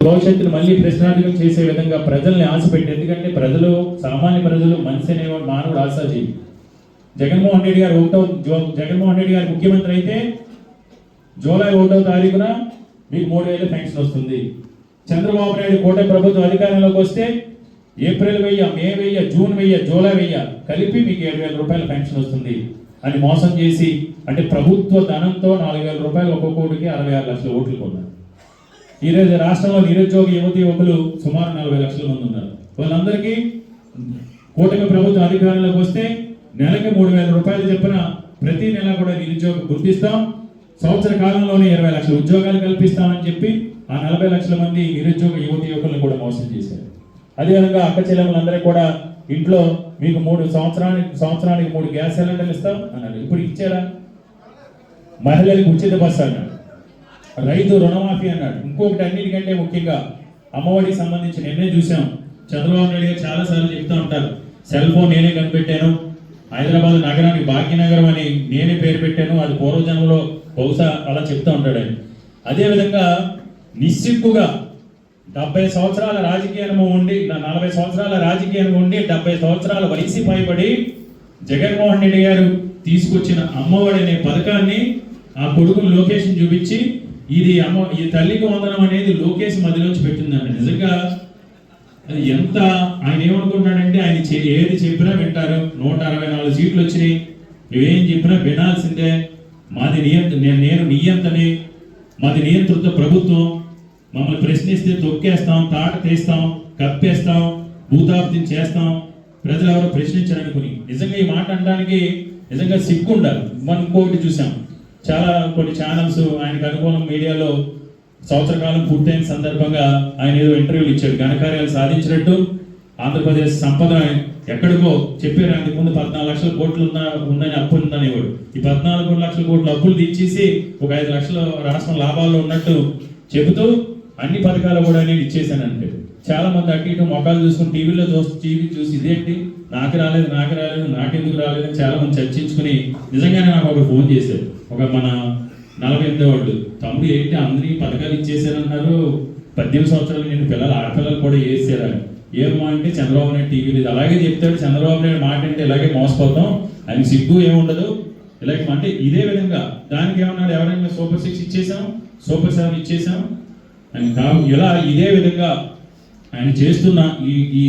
భవిష్యత్తును మళ్ళీ ప్రశ్నార్థకం చేసే విధంగా ప్రజల్ని ఆశపెట్టి ఎందుకంటే ప్రజలు సామాన్య ప్రజలు మనిషి అనేవాడు మానవుడు ఆశాజీవి జగన్మోహన్ రెడ్డి గారు ఒకటో జో- జగన్మోహన్ రెడ్డి గారు ముఖ్యమంత్రి అయితే జూలై ఒకటో తారీఖున మీకు మూడు వేలు పెన్షన్ వస్తుంది. చంద్రబాబు నాయుడు కూటమి ప్రభుత్వం అధికారంలోకి వస్తే ఏప్రిల్ వెయ్య మే వెయ్య జూన్ వెయ్య జూలై వెయ్య కలిపి మీకు ఏడు వేల రూపాయల పెన్షన్ వస్తుంది. అని మోసం చేసి అంటే ప్రభుత్వ ధనంతో నాలుగు వేల రూపాయలు ఒక్కొక్కటికి అరవై ఆరు లక్షల ఓట్లు కొన్నారు ఈరోజు రాష్ట్రంలో నిరుద్యోగ యువతి యువకులు సుమారు నలభై లక్షల మంది ఉన్నారు. వాళ్ళందరికీ కూటమి ప్రభుత్వ అధికారంలోకి వస్తే నెలకి మూడు వేల రూపాయలు చెప్పిన ప్రతి నెల కూడా నిరుద్యోగం గుర్తిస్తాం. సంవత్సర కాలంలోనే ఇరవై లక్షల ఉద్యోగాలు కల్పిస్తామని చెప్పి ఆ నలభై లక్షల మంది నిరుద్యోగ యువతి యువకులను కూడా మోసం చేశారు. అదేవిధంగా అక్క చెల్లెములందరూ కూడా ఇంట్లో మీకు మూడు సంవత్సరానికి సంవత్సరానికి మూడు గ్యాస్ సిలిండర్లు ఇస్తాం అన్నారు. ఇప్పుడు ఇచ్చారా? మహిళలకు ఉచిత బస్సు అన్నారు. రైతు రుణమాఫీ అన్నాడు. ఇంకొకటి అన్నిటికంటే ముఖ్యంగా అమ్మఒడికి సంబంధించి నిన్నే చూసాం. చంద్రబాబు నాయుడు గారు చాలా సార్లు చెప్తూ ఉంటారు. సెల్ ఫోన్ నేనే కనిపెట్టాను. హైదరాబాద్ నగరానికి భాగ్యనగరం అని నేనే పేరు పెట్టాను. అది పూర్వజన్మలో బహుశా అలా చెప్తూ ఉంటాడు ఆయన. అదేవిధంగా నిస్సిగ్గుగా డెబ్బై సంవత్సరాల రాజకీయ అనుభవం ఉండి నలభై సంవత్సరాల రాజకీయ అనుభవం ఉండి డెబ్బై సంవత్సరాల వయసు పైబడి జగన్మోహన్ రెడ్డి గారు తీసుకొచ్చిన అమ్మఒడి అనే పథకాన్ని ఆ కొడుకుని లొకేషన్ చూపించి ఇది అమ్మ ఈ తల్లికి వందనం అనేది లోకేష్ మధ్యలోంచి పెట్టిందండి నిజంగా అది ఎంత ఆయన ఏమనుకుంటున్నాడంటే ఆయన ఏది చెప్పినా వింటారు. నూట అరవై నాలుగు సీట్లు వచ్చినాయి. నువ్వేం చెప్పినా వినాల్సిందే. మాది నియంత్ర నేను నేను నియంతని. మాది నియంతృత్వ ప్రభుత్వం. మమ్మల్ని ప్రశ్నిస్తే తొక్కేస్తాం తాట తీస్తాం కప్పేస్తాం భూతాప్తిని చేస్తాం. ప్రజలు ఎవరు ప్రశ్నించారనుకుని. నిజంగా ఈ మాట అనడానికి నిజంగా సిగ్గుండాలి. మనం ఇంకొకటి చూసాం. చాలా కొన్ని ఛానల్స్ ఆయనకు అనుకూలం మీడియాలో సంవత్సర కాలం పూర్తయిన సందర్భంగా ఆయన ఏదో ఇంటర్వ్యూలు ఇచ్చాడు. ఘనకార్యాలు సాధించినట్టు ఆంధ్రప్రదేశ్ సంపద ఎక్కడికో చెప్పారు. అంతకు ముందు పద్నాలుగు లక్షల కోట్లు ఉన్న ఉందని అప్పు ఉందని ఇవ్వడు ఈ పద్నాలుగు లక్షల కోట్లు అప్పులు తెచ్చేసి ఒక ఐదు లక్షల రాష్ట్రం లాభాల్లో ఉన్నట్టు చెబుతూ అన్ని పథకాలు కూడా నేను ఇచ్చేసానంటే చాలా మంది అటు ఇటు మొక్కలు చూసుకుని టీవీలో చూసి టీవీ చూసి ఇదేంటి నాకు రాలేదు నాకు రాలేదు నాకెందుకు రాలేదు అని చాలా మంది చర్చించుకుని నిజంగానే నాకు ఒక ఫోన్ చేశారు ఒక మన నలభై ఎనిమిది వాళ్ళు తమ్ముడు ఏంటి అందరికీ పథకాలు ఇచ్చేసారన్నారు పద్దెనిమిది సంవత్సరాలు నేను పిల్లలు ఆడపిల్లలు కూడా వేసారని ఏమో అంటే చంద్రబాబు నాయుడు టీవీ ఇది అలాగే చెప్తాడు చంద్రబాబు నాయుడు మాట అంటే ఇలాగే మోసపోతాం. ఆయన సిగ్గు ఏముండదు ఇలాగే అంటే ఇదే విధంగా. దానికి ఏమన్నాడు? ఎవరైనా సూపర్ సిక్స్ ఇచ్చేసాం సూపర్ సెవెన్ ఇచ్చేసాం అని కావు ఇలా ఇదే విధంగా ఆయన చేస్తున్న ఈ ఈ